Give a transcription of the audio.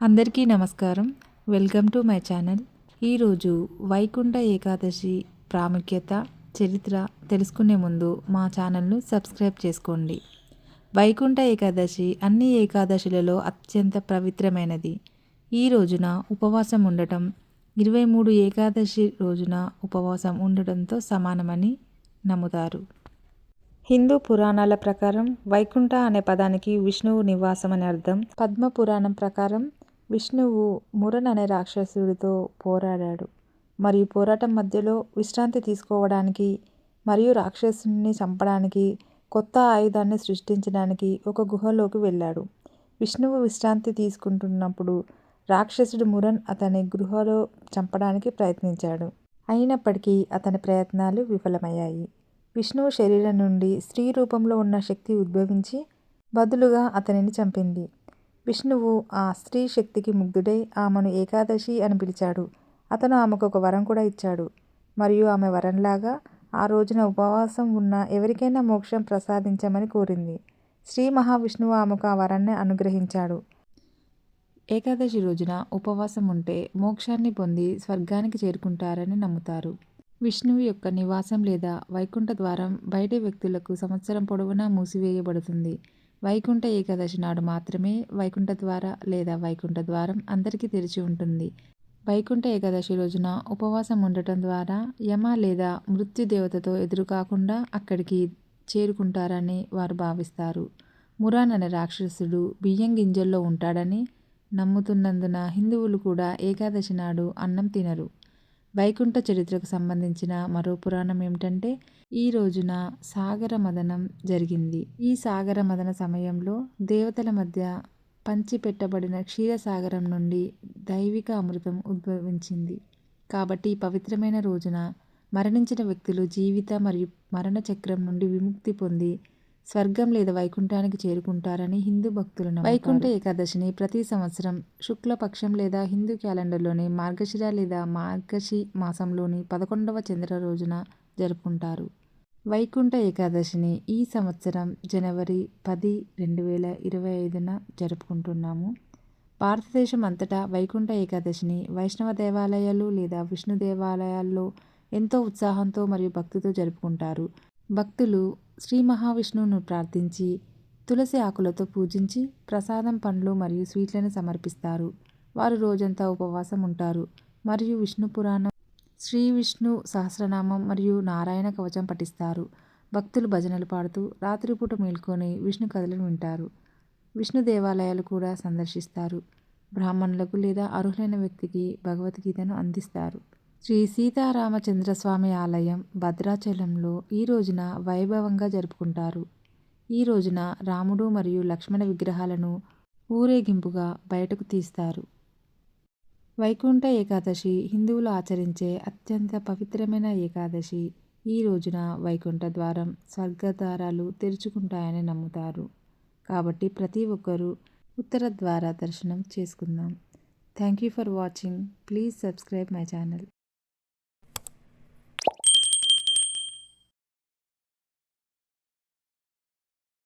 అందరికీ నమస్కారం. Welcome to my channel. ఈరోజు వైకుంఠ ఏకాదశి ప్రాముఖ్యత చరిత్ర తెలుసుకునే ముందు మా ఛానల్ను సబ్స్క్రైబ్ చేసుకోండి. వైకుంఠ ఏకాదశి అన్ని ఏకాదశులలో అత్యంత పవిత్రమైనది. ఈ రోజున ఉపవాసం ఉండటం ఇరవై మూడు ఏకాదశి రోజున ఉపవాసం ఉండటంతో సమానమని నమ్ముతారు. హిందూ పురాణాల ప్రకారం వైకుంఠ అనే పదానికి విష్ణువు నివాసం అని అర్థం. పద్మ పురాణం ప్రకారం విష్ణువు మురన్ అనే రాక్షసుడితో పోరాడాడు. మరియు పోరాటం మధ్యలో విశ్రాంతి తీసుకోవడానికి మరియు రాక్షసుని చంపడానికి కొత్త ఆయుధాన్ని సృష్టించడానికి ఒక గుహలోకి వెళ్ళాడు. విష్ణువు విశ్రాంతి తీసుకుంటున్నప్పుడు రాక్షసుడు మురన్ అతని గృహలో చంపడానికి ప్రయత్నించాడు. అయినప్పటికీ అతని ప్రయత్నాలు విఫలమయ్యాయి. విష్ణువు శరీరం నుండి స్త్రీ రూపంలో ఉన్న శక్తి ఉద్భవించి బదులుగా అతనిని చంపింది. విష్ణువు ఆ స్త్రీ శక్తికి ముగ్ధుడై ఆమెను ఏకాదశి అని పిలిచాడు. అతను ఆమెకు ఒక వరం కూడా ఇచ్చాడు. మరియు ఆమె వరంలాగా ఆ రోజున ఉపవాసం ఉన్న ఎవరికైనా మోక్షం ప్రసాదించమని కోరింది. శ్రీ మహావిష్ణువు ఆమెకు ఆ వరాన్ని అనుగ్రహించాడు. ఏకాదశి రోజున ఉపవాసం ఉంటే మోక్షాన్ని పొంది స్వర్గానికి చేరుకుంటారని నమ్ముతారు. విష్ణువు యొక్క నివాసం లేదా వైకుంఠ ద్వారం బయటి వ్యక్తులకు సంవత్సరం పొడవునా మూసివేయబడుతుంది. వైకుంఠ ఏకాదశి నాడు మాత్రమే వైకుంఠ ద్వార లేదా వైకుంఠ ద్వారం అందరికీ తెరిచి ఉంటుంది. వైకుంఠ ఏకాదశి రోజున ఉపవాసం ఉండటం ద్వారా యమ లేదా మృత్యు దేవతతో ఎదురుకాకుండా అక్కడికి చేరుకుంటారని వారు భావిస్తారు. మురాన్ అనే రాక్షసుడు బియ్యం గింజల్లో ఉంటాడని నమ్ముతున్నందున హిందువులు కూడా ఏకాదశి నాడు అన్నం తినరు. వైకుంఠ చరిత్రకు సంబంధించిన మరో పురాణం ఏమిటంటే ఈ రోజున సాగర మదనం జరిగింది. ఈ సాగర మదన సమయంలో దేవతల మధ్య పంచిపెట్టబడిన క్షీరసాగరం నుండి దైవిక అమృతం ఉద్భవించింది. కాబట్టి ఈ పవిత్రమైన రోజున మరణించిన వ్యక్తులు జీవిత మరియు మరణ చక్రం నుండి విముక్తి పొంది స్వర్గం లేదా వైకుంఠానికి చేరుకుంటారని హిందూ భక్తులు వైకుంఠ ఏకాదశిని ప్రతి సంవత్సరం శుక్లపక్షం లేదా హిందూ క్యాలెండర్లోని మార్గశిర లేదా మార్గశి మాసంలోని పదకొండవ చంద్ర రోజున జరుపుకుంటారు. వైకుంఠ ఏకాదశిని ఈ సంవత్సరం జనవరి పది రెండు వేల ఇరవై ఐదున జరుపుకుంటున్నాము. భారతదేశం అంతటా వైకుంఠ ఏకాదశిని వైష్ణవ దేవాలయాలు లేదా విష్ణు దేవాలయాల్లో ఎంతో ఉత్సాహంతో మరియు భక్తితో జరుపుకుంటారు. భక్తులు శ్రీ మహావిష్ణువును ప్రార్థించి తులసి ఆకులతో పూజించి ప్రసాదం పండ్లు మరియు స్వీట్లను సమర్పిస్తారు. వారు రోజంతా ఉపవాసం ఉంటారు. మరియు విష్ణు పురాణం శ్రీ విష్ణు సహస్రనామం మరియు నారాయణ కవచం పఠిస్తారు. భక్తులు భజనలు పాడుతూ రాత్రిపూట మేల్కొని విష్ణు కథలను వింటారు. విష్ణు దేవాలయాలు కూడా సందర్శిస్తారు. బ్రాహ్మణులకు లేదా అర్హులైన వ్యక్తికి భగవద్గీతను అందిస్తారు. శ్రీ సీతారామచంద్రస్వామి ఆలయం భద్రాచలంలో ఈ రోజున వైభవంగా జరుపుకుంటారు. ఈ రోజున రాముడు మరియు లక్ష్మణ విగ్రహాలను ఊరేగింపుగా బయటకు తీస్తారు. వైకుంఠ ఏకాదశి హిందువులు ఆచరించే అత్యంత పవిత్రమైన ఏకాదశి ఈ రోజున వైకుంఠ ద్వారం స్వర్గద్వారాలు తెరుచుకుంటాయని నమ్ముతారు. కాబట్టి ప్రతి ఒక్కరూ ఉత్తర ద్వార దర్శనం చేసుకుందాం. Thank you for watching. Please subscribe my channel.